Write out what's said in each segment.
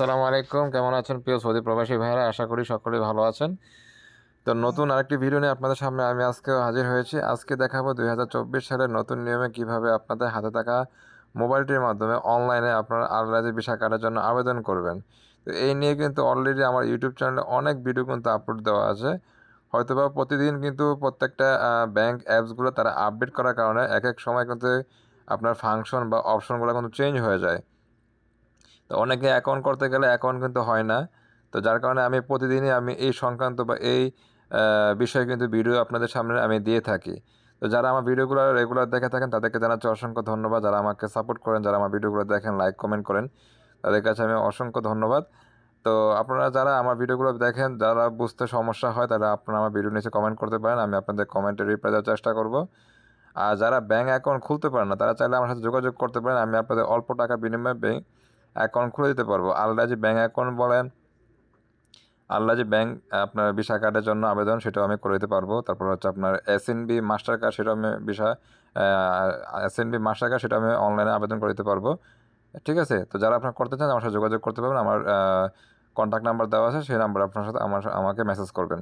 আসসালামু আলাইকুম। কেমন আছেন প্রিয় সৌদি প্রবাসী ভাইরা আশা করি সকলেই ভালো আছেন। তো নতুন আরেকটি ভিডিও নিয়ে আপনাদের সামনে আমি আজকেও হাজির হয়েছি। আজকে দেখাবো দুই সালের নতুন নিয়মে কীভাবে আপনাদের হাতে থাকা মোবাইলটির মাধ্যমে অনলাইনে আপনার আলরাজি ভিসা কার্ডের জন্য আবেদন করবেন। তো এই নিয়ে কিন্তু অলরেডি আমার ইউটিউব চ্যানেলে অনেক ভিডিও কিন্তু আপলোড দেওয়া আছে। হয়তোবা প্রতিদিন কিন্তু প্রত্যেকটা ব্যাংক অ্যাপসগুলো তারা আপডেট করার কারণে এক এক সময় কিন্তু আপনার ফাংশন বা অপশনগুলো কিন্তু চেঞ্জ হয়ে যায়। তো অনেকে অ্যাকাউন্ট করতে গেলে অ্যাকাউন্ট কিন্তু হয় না। তো যার কারণে আমি প্রতিদিনই আমি এই সংক্রান্ত বা এই বিষয়ে কিন্তু ভিডিও আপনাদের সামনে আমি দিয়ে থাকি। তো যারা আমার ভিডিওগুলো রেগুলার দেখে থাকেন, তাদেরকে জানাচ্ছি অসংখ্য ধন্যবাদ। যারা আমাকে সাপোর্ট করেন, যারা আমার ভিডিওগুলো দেখেন লাইক কমেন্ট করেন, তাদের কাছে আমি অসংখ্য ধন্যবাদ। তো আপনারা যারা আমার ভিডিওগুলো দেখেন, যারা বুঝতে সমস্যা হয়, তারা আপনারা আমার ভিডিও নিচে কমেন্ট করতে পারেন, আমি আপনাদের কমেন্টে রিপ্লাই দেওয়ার চেষ্টা করব। আর যারা ব্যাঙ্ক অ্যাকাউন্ট খুলতে পারেন না, তারা চাইলে আমার সাথে যোগাযোগ করতে পারেন, আমি আপনাদের অল্প টাকা বিনিময়ে ব্যাংক অ্যাকাউন্ট খুলে দিতে পারব। আলরাজি ব্যাঙ্ক অ্যাকাউন্ট বলেন আলরাজি ব্যাঙ্ক আপনার ভিসা কার্ডের জন্য আবেদন, সেটাও আমি করে দিতে পারব। তারপর হচ্ছে আপনার S N B Mastercard সেটা আমি visa S N B Mastercard সেটা আমি অনলাইনে আবেদন করে দিতে পারব। ঠিক আছে? তো যারা আপনার করতে চান, আমার সাথে যোগাযোগ করতে পারবেন। আমার কন্ট্যাক্ট নাম্বার দেওয়া আছে, সেই নাম্বার আপনার সাথে আমার, আমাকে মেসেজ করবেন।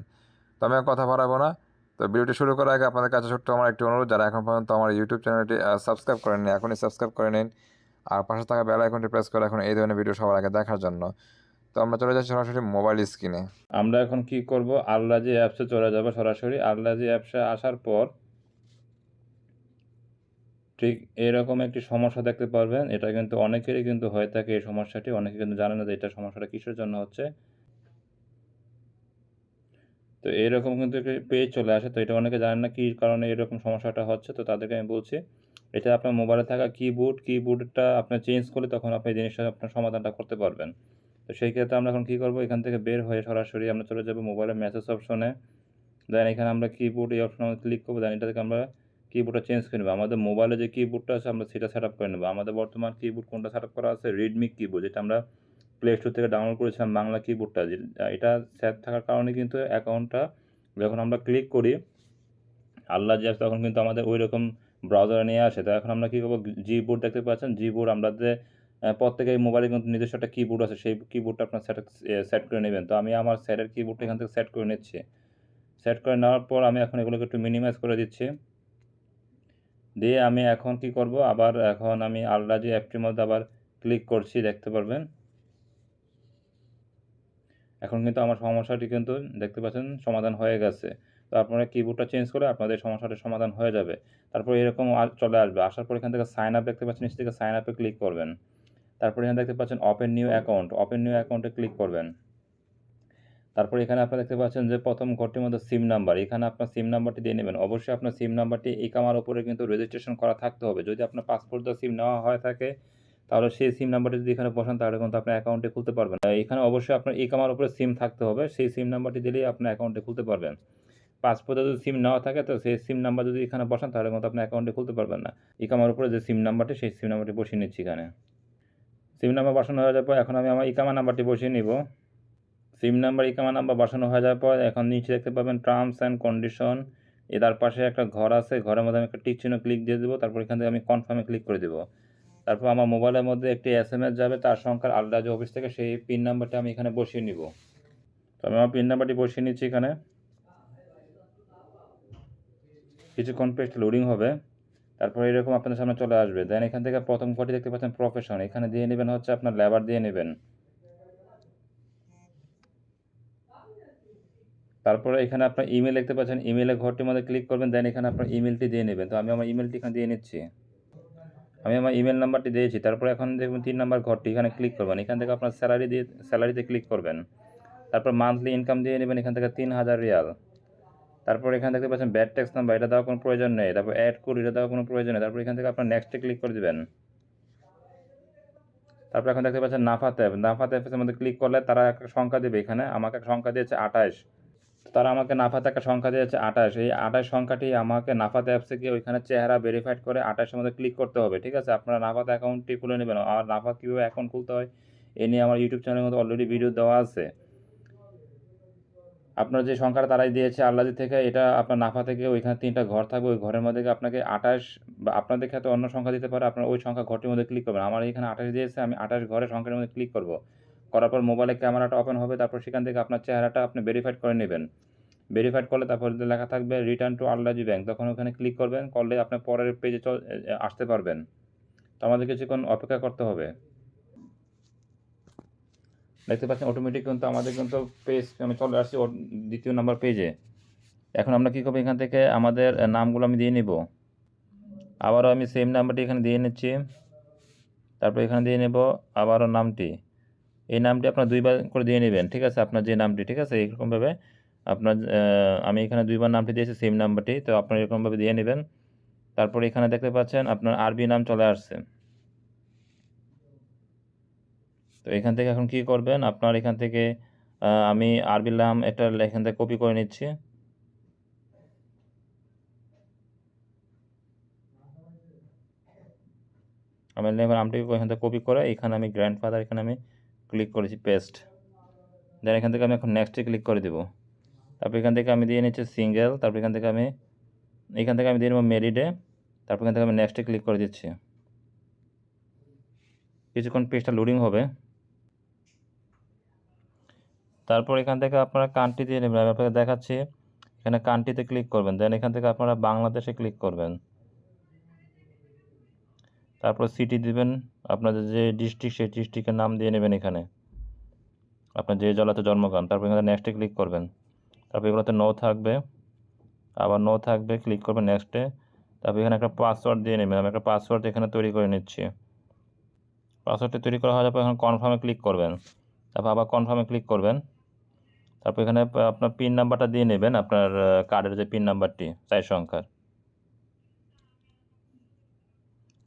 তো আমি কথা বাড়াবো না। তো ভিডিওটি শুরু করার আগে আপনাদের কাছে ছোট্ট আমার একটি অনুরোধ। যারা এখন পর্যন্ত আমার ইউটিউব চ্যানেলটি সাবস্ক্রাইব করেননি, এখনই সাবস্ক্রাইব করে নিন। আর পাশে থাকা বেল আইকনটি প্রেস করে এখন এই ধরনের ভিডিও সবার আগে দেখার জন্য। তো আমরা চলে যাচ্ছি সরাসরি মোবাইল স্ক্রিনে আমরা এখন কি করব? আল্লাজি অ্যাপসে চলে যাব সরাসরি। আল্লাজি অ্যাপসে আসার পর ঠিক এরকম একটি সমস্যা দেখতে পারবেন। এটা কিন্তু অনেকেরই কিন্তু হয়ে থাকে এই সমস্যাটি। অনেকে কিন্তু জানে না যে এটা সমস্যাটা কিসের জন্য হচ্ছে। তো এরকম কিন্তু একটি পেজ চলে আসে। তো এটা অনেকে জানেন না কী কারণে এরকম সমস্যাটা হচ্ছে। তো তাদেরকে আমি বলছি এটা আপনার মোবাইলে থাকা কিবোর্ড কিবোর্ডটা আপনার চেঞ্জ করলে তখন আপনি জিনিসটা আপনার সমাধানটা করতে পারবেন। তো সেই ক্ষেত্রে আমরা এখন কী করব? এখান থেকে বের হয়ে সরাসরি আমরা চলে যাব মোবাইলের মেসেজ অপশনে দেন এখানে আমরা কিবোর্ড এই অপশনে ক্লিক করব দেন এটা থেকে আমরা কিবোর্ডটা চেঞ্জ করে নেব। আমাদের মোবাইলে যে কিবোর্ডটা আছে, আমরা সেটা সেট আপ করে নেব। আমাদের বর্তমান কিবোর্ড কোনটা সেট আপ করা আছে? রেডমি কিবোর্ড যেটা আমরা প্লে স্টোর থেকে ডাউনলোড করেছিলাম বাংলা কিবোর্ডটা এটা সেট থাকার কারণে কিন্তু অ্যাকাউন্টটা যখন আমরা ক্লিক করি, আল্লাহ যে তখন কিন্তু আমাদের ওই রকম ব্রাউজারে নিয়ে আসে। তো এখন আমরা কী করব? জি বোর্ড দেখতে পাচ্ছেন? জি বোর্ড আমরা যে প্রত্যেকের মোবাইলে কিন্তু নিজস্ব একটা কিবোর্ড আছে। সেই কিবোর্ডটা আপনার সেট সেট করে নেবেন। তো আমি আমার সেটের কিবোর্ডটা এখান থেকে সেট করে নিচ্ছি। সেট করে নেওয়ার পর আমি এখন এগুলোকে একটু মিনিমাইজ করে দিচ্ছি। দিয়ে আমি এখন কি করব? আবার এখন আমি আলরাজি অ্যাপটির মধ্যে আবার ক্লিক করছি, দেখতে পারবেন। এখন কিন্তু আমার সমস্যাটি কিন্তু দেখতে পাচ্ছেন, সমাধান হয়ে গেছে। তো আপনারা কিবোর্ডটা চেঞ্জ করে আপনাদের সমস্যাটির সমাধান হয়ে যাবে। তারপর এরকম চলে আসবে। আসার পর এখান থেকে সাইন আপ দেখতে পাচ্ছেন, নিচে থেকে সাইন আপে ক্লিক করবেন। তারপর এখানে দেখতে পাচ্ছেন open new account open new অ্যাকাউন্টে ক্লিক করবেন। তারপর এখানে আপনারা দেখতে পাচ্ছেন যে, প্রথম ঘরটির মধ্যে সিম নাম্বার এখানে আপনার সিম নাম্বারটি দিয়ে নেবেন। অবশ্যই আপনার সিম নাম্বারটি এই কামার উপরে কিন্তু রেজিস্ট্রেশন করা থাকতে হবে। যদি আপনার পাসপোর্ট দিয়ে সিম নেওয়া হয় থাকে, তাহলে সেই সিম নাম্বারটি যদি এখানে বসান, তাহলে কিন্তু আপনার অ্যাকাউন্টে খুলতে পারবেন। এখানে অবশ্যই আপনার এই কামার উপরে সিম থাকতে হবে। সেই সিম নাম্বারটি দিলেই আপনার অ্যাকাউন্টে খুলতে পারবেন। পাসপোর্টে যদি সিম নেওয়া থাকে, তো সেই সিম নাম্বার যদি এখানে বসান, তাহলে কিন্তু আপনার অ্যাকাউন্টে খুলতে পারবেন না। ইকামার উপরে যে সিম নাম্বারটি, সেই সিম নাম্বারটি বসিয়ে নিচ্ছি এখানে। সিম নাম্বার বসানো হয়ে যাওয়ার পর, এখন আমি আমার ইকামা নাম্বারটি বসিয়ে নিব। সিম নাম্বার, ইকামা নাম্বার বসানো হয়ে যাওয়ার পর, এখন নিচে দেখতে পাবেন টার্মস অ্যান্ড কন্ডিশন এদার পাশে একটা ঘর আছে, ঘরের মধ্যে আমি একটা টিক চিহ্ন ক্লিক দিয়ে দেবো, তারপর এখান থেকে আমি কনফার্মে ক্লিক করে দেবো। তারপর আমার মোবাইলের মধ্যে একটি এস এম এস যাবে, তার সংখ্যার আলাদা যে অফিস থেকে সেই পিন নাম্বারটা আমি এখানে বসিয়ে নিব। তো আমি আমার পিন নাম্বারটি বসিয়ে নিচ্ছি এখানে। কিছুক্ষণ পেস্ট লোডিং হবে, তারপরে এরকম আপনাদের সামনে চলে আসবে। দেন এখান থেকে প্রথম ঘরটি দেখতে পাচ্ছেন প্রফেশন এখানে দিয়ে নেবেন হচ্ছে আপনার লেবার দিয়ে নেবেন। তারপরে এখানে আপনার ইমেল দেখতে পাচ্ছেন ইমেলের ঘরটির মধ্যে ক্লিক করবেন দেন এখানে আপনার ইমেলটি দিয়ে নেবেন। তো আমি আমার ইমেলটি এখানে দিয়ে নিচ্ছি। আমি আমার ইমেল নাম্বারটি দিয়েছি, তারপরে এখন দেখবেন তিন নাম্বার ঘরটি, এখানে ক্লিক করবেন। এখান থেকে আপনার স্যালারি দিয়ে স্যালারিতে ক্লিক করবেন। তারপর মান্থলি ইনকাম দিয়ে নেবেন, এখান থেকে তিন হাজার রিয়াল। তারপর এখান থেকে পাচ্ছেন ব্যাড ট্যাক্স নাম্বার এটা দেওয়ার কোনো প্রয়োজন নেই। তারপর অ্যাড কোড এটা দেওয়ার কোনো প্রয়োজন নেই। তারপর এখান থেকে আপনার নেক্সটে ক্লিক করে দেবেন। তারপর এখন দেখতে পাচ্ছেন নাফা অ্যাপ নাফা অ্যাপের মধ্যে ক্লিক করলে তারা একটা সংখ্যা দেবে এখানে। আমাকে সংখ্যা দিয়েছে আঠাশ। তারা আমাকে নাফাতে একটা সংখ্যা দিয়েছে আঠাশ। এই আঠাশ সংখ্যাটি আমাকে নাফাতে অ্যাপসে গিয়ে ওইখানে চেহারা ভেরিফাইড করে আঠাশের মধ্যে ক্লিক করতে হবে, ঠিক আছে? আপনারা নাফাতে অ্যাকাউন্টটি খুলে নেবেন। আর নাফা কীভাবে অ্যাকাউন্ট খুলতে হয়, এ নিয়ে আমার ইউটিউব চ্যানেলের মধ্যে অলরেডি ভিডিও দেওয়া আছে। আপনার যে সংখ্যাটা তারাই দিয়েছে আল্লাদি থেকে, এটা আপনার নাফা থেকে ওইখানে তিনটা ঘর থাকবে, ওই ঘরের মধ্যে আপনাকে আঠাশ বা আপনাদের ক্ষেত্রে অন্য সংখ্যা দিতে পারে, আপনার ওই সংখ্যা ঘরটির মধ্যে ক্লিক করবেন। আমার এখানে আঠাশ দিয়েছে, আমি আঠাশ ঘরের সংখ্যার মধ্যে ক্লিক করব। করার পর মোবাইলে ক্যামেরাটা ওপেন হবে, তারপর সেখান থেকে আপনার চেহারাটা আপনি ভেরিফাইড করে নেবেন। ভেরিফাইড করলে তারপর লেখা থাকবে রিটার্ন টু আল্লাজি ব্যাংক তখন ওখানে ক্লিক করবেন, করলে আপনার পরের পেজে আসতে পারবেন। তো আমাদের কিছুক্ষণ অপেক্ষা করতে হবে। দেখতে পাচ্ছেন অটোমেটিক কিন্তু আমাদের কিন্তু পেজ আমি চলে আসছি দ্বিতীয় নাম্বার পেজে এখন আমরা কী করব? এখান থেকে আমাদের নামগুলো আমি দিয়ে নিব। আবারও আমি সেম নাম্বারটি এখানে দিয়ে নিচ্ছি। তারপর এখানে দিয়ে নেব আবারও নামটি। এই নামটি আপনার দুইবার করে দিয়ে নেবেন, ঠিক আছে? আপনার যে নামটি, ঠিক আছে? এরকমভাবে আপনার আমি এখানে দুইবার নামটি দিয়েছি সেম নাম্বারটি তো আপনার এরকমভাবে দিয়ে নেবেন। তারপর এখানে দেখতে পাচ্ছেন, আপনার আরবি নাম চলে আসছে। তো এখান থেকে এখন কি করবেন? আপনার এখান থেকে আমি আরবি নাম একটা এখান থেকে কপি করে নিচ্ছি। আমি নেবার নামটিকে এখান থেকে কপি করে এখানে আমি গ্র্যান্ডফাদার এখানে আমি ক্লিক করেছি পেস্ট দেন এখান থেকে আমি এখন নেক্সটে ক্লিক করে দেবো। তারপর এখান থেকে আমি দিয়ে নিচ্ছি সিঙ্গেল তারপর এখান থেকে আমি, এখান থেকে আমি দিয়ে নেব মেরিডে তারপর এখান থেকে আমি নেক্সটে ক্লিক করে দিচ্ছি। কিছুক্ষণ পেজটা লোডিং হবে। তারপর এখান থেকে আপনারা কান্ট্রি দিয়ে নেবেন। আমি আপনাকে দেখাচ্ছি, এখানে কান্ট্রিতে ক্লিক করবেন। দেন এখান থেকে আপনারা বাংলাদেশে ক্লিক করবেন। তারপর সিটি দিবেন, আপনাদের যে ডিস্ট্রিক্ট সেই ডিস্ট্রিক্টের নাম দিয়ে নেবেন এখানে। আপনার যে জেলাতে জন্মগ্রহণ, তারপর এখানে নেক্সটে ক্লিক করবেন। তারপর এগুলোতে নো থাকবে। আবার নো থাকবে ক্লিক করবেন নেক্সটে তারপর এখানে একটা পাসওয়ার্ড দিয়ে নেবেন। আমি একটা পাসওয়ার্ড এখানে তৈরি করে নিচ্ছি। পাসওয়ার্ডটি তৈরি করা হওয়ার পর এখন কনফার্মে ক্লিক করবেন। তারপর আবার কনফার্মে ক্লিক করবেন। তারপর এখানে আপনার পিন নাম্বারটা দিয়ে নেবেন, আপনার কার্ডের যে পিন নাম্বারটি চার সংখ্যার।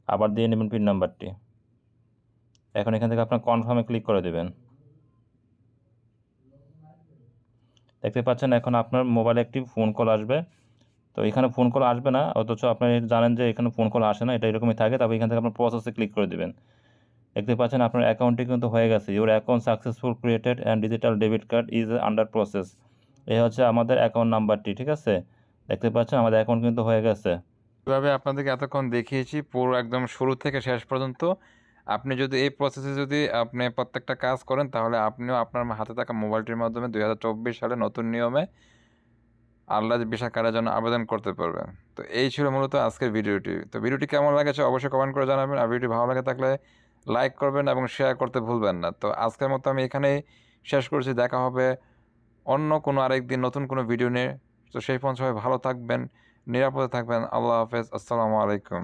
আবার দিয়ে নেবেন পিন নাম্বারটি এখন এখান থেকে আপনার কনফার্মে ক্লিক করে দেবেন। দেখতে পাচ্ছেন এখন আপনার মোবাইলে একটি ফোন কল আসবে। তো এখানে ফোন কল আসবে না, অথচ আপনি জানেন যে এখানে ফোন কল আসে না, এটা এরকমই থাকে, তারপর এখান থেকে আপনার প্রসেসে ক্লিক করে দেবেন। দেখতে পাচ্ছেন আপনার অ্যাকাউন্টটি কিন্তু হয়ে গেছে। Your account successful created and digital debit card is under process এই হচ্ছে আমাদের অ্যাকাউন্ট নাম্বারটি ঠিক আছে? দেখতে পাচ্ছেন আমাদের অ্যাকাউন্ট কিন্তু হয়ে গেছে। এভাবে আপনাদেরকে এতক্ষণ দেখিয়েছি, পুরো একদম শুরু থেকে শেষ পর্যন্ত। আপনি যদি এই প্রসেসে যদি আপনি প্রত্যেকটা কাজ করেন, তাহলে আপনিও আপনার হাতে থাকা মোবাইলটির মাধ্যমে দুই হাজার চব্বিশ সালে নতুন নিয়মে আল্লাহ ভিসা কার্ডের জন্য আবেদন করতে পারবেন। তো এই ছিল মূলত আজকের ভিডিওটি। তো ভিডিওটি কেমন লাগেছে অবশ্যই কমেন্ট করে জানাবেন। আর ভিডিওটি ভালো লাগে থাকলে লাইক করবেন এবং শেয়ার করতে ভুলবেন না। তো আজকের মতো আমি এখানেই শেষ করছি। দেখা হবে অন্য কোনো আরেক দিন নতুন কোনো ভিডিও নিয়ে। তো সেই পর্যন্ত সবাই ভালো থাকবেন, নিরাপদে থাকবেন। আল্লাহ হাফেজ। আসসালামু আলাইকুম।